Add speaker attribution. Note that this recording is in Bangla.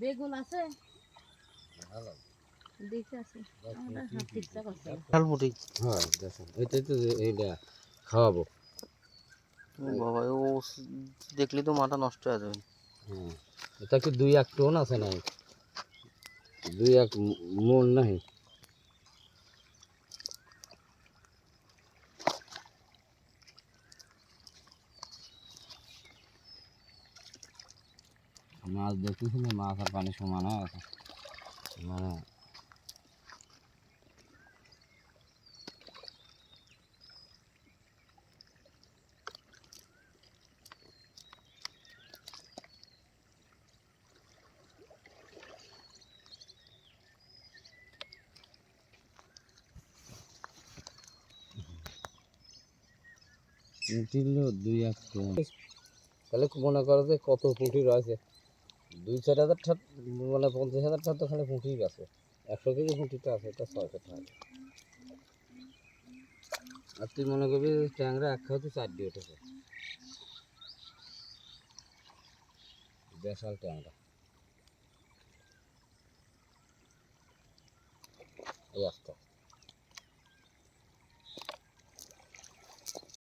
Speaker 1: বেগুন আছে।
Speaker 2: হ্যাঁ দেখেন এটাই তো যে এইটা খাওয়াবো।
Speaker 3: বাবা ও দেখলে তো মাথা নষ্ট হয়ে যাবে।
Speaker 2: হ্যাঁ এটা কি দুই এক টোন আছে নাই দুই এক মন নাই মাছ দেখতেছি না, মাছ আর পানি সমান হয়ে গেছে মানে দুই এক তাহলে মনে করো যে কত পুঁটি রয়েছে। দুই চার হাজার ঠাট মানে পঞ্চাশ হাজার টাকা তো খালি পুঁটি গেছে একশো কেজি পুঁটিটা আছে, এটা ছয়শো টাকা আর তুই মনে করবি ট্যাংরা এক খাওয়াতে চার দিয়ে উঠেছে। বিশাল ট্যাংরা। এই একটা